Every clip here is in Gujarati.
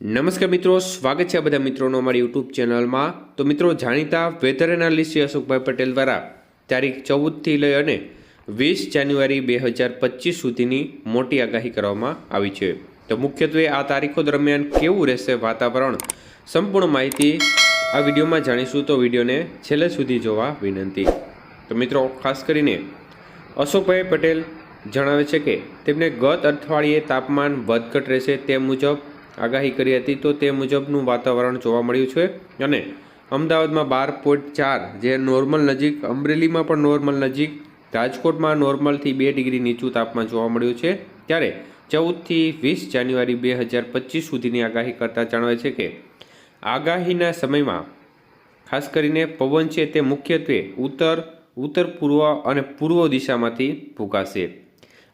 નમસ્કાર મિત્રો, સ્વાગત છે બધા મિત્રોનો અમારી યુટ્યુબ ચેનલમાં. તો મિત્રો, જાણીતા વેધર એનાલિસ્ટ અશોકભાઈ પટેલ દ્વારા તારીખ ચૌદથી લઈ અને વીસ જાન્યુઆરી બે હજાર પચીસ સુધીની મોટી આગાહી કરવામાં આવી છે. તો મુખ્યત્વે આ તારીખો દરમિયાન કેવું રહેશે વાતાવરણ સંપૂર્ણ માહિતી આ વિડીયોમાં જાણીશું. તો વિડીયોને છેલ્લે સુધી જોવા વિનંતી. તો મિત્રો, ખાસ કરીને અશોકભાઈ પટેલ જણાવે છે કે તેમને ગત અઠવાડિયે તાપમાન વધઘટ રહેશે તે મુજબ આગાહી કરી હતી તો તે મુજબનું વાતાવરણ જોવા મળ્યું છે. અને અમદાવાદમાં બાર પોઈન્ટ ચાર, જે નોર્મલ નજીક, અમરેલીમાં પણ નોર્મલ નજીક, રાજકોટમાં નોર્મલથી બે ડિગ્રી નીચું તાપમાન જોવા મળ્યું છે. ત્યારે ચૌદથી વીસ જાન્યુઆરી બે હજાર પચીસ સુધીની આગાહી કરતાં જણાવે છે કે, આગાહીના સમયમાં ખાસ કરીને પવન છે તે મુખ્યત્વે ઉત્તર ઉત્તર પૂર્વ અને પૂર્વ દિશામાંથી ફૂંકાશે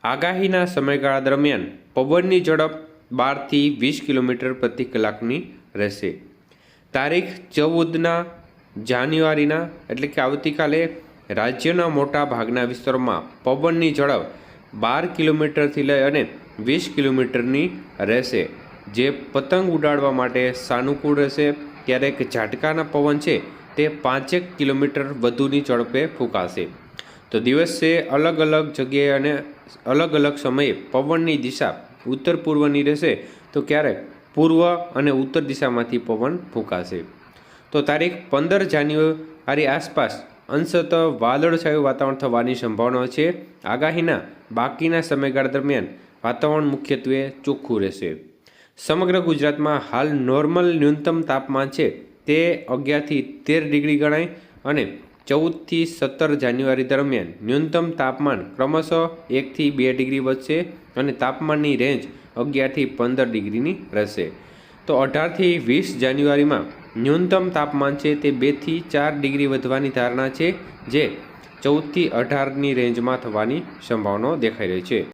આગાહીના સમયગાળા દરમિયાન પવનની ઝડપ બારથી વીસ કિલોમીટર પ્રતિ કલાકની રહેશે. તારીખ ચૌદના જાન્યુઆરીના, એટલે કે આવતીકાલે રાજ્યના મોટા ભાગના વિસ્તારોમાં પવનની ઝડપ બાર કિલોમીટરથી લઈ અને વીસ કિલોમીટરની રહેશે. જે પતંગ ઉડાડવા માટે સાનુકૂળ રહેશે. ક્યારેક ઝાટકાના પવન છે તે પાંચેક કિલોમીટર વધુની ઝડપે ફૂંકાશે. તો દિવસે અલગ અલગ જગ્યાએ અને અલગ અલગ સમયે પવનની દિશા ઉત્તર પૂર્વની રહેશે, તો ક્યારેક પૂર્વ અને ઉત્તર દિશામાંથી પવન ફૂંકાશે. તો તારીખ પંદર જાન્યુઆરી આસપાસ અંશત વાદળછાયું વાતાવરણ થવાની સંભાવના છે. આગાહીના બાકીના સમયગાળા દરમિયાન વાતાવરણ મુખ્યત્વે ચોખ્ખું રહેશે. સમગ્ર ગુજરાતમાં હાલ નોર્મલ ન્યૂનતમ તાપમાન છે તે અગિયારથી તેર ડિગ્રી ગણાય અને ચૌદથી સત્તર જાન્યુઆરી દરમિયાન ન્યૂનતમ તાપમાન ક્રમશઃ એકથી બે ડિગ્રી વધશે અને તાપમાનની રેન્જ અગિયારથી પંદર ડિગ્રીની રહેશે. તો અઢારથી વીસ જાન્યુઆરીમાં ન્યૂનતમ તાપમાન છે તે બેથી ચાર ડિગ્રી વધવાની ધારણા છે, જે ચૌદથી અઢારની રેન્જમાં થવાની સંભાવનાઓ દેખાઈ રહી છે.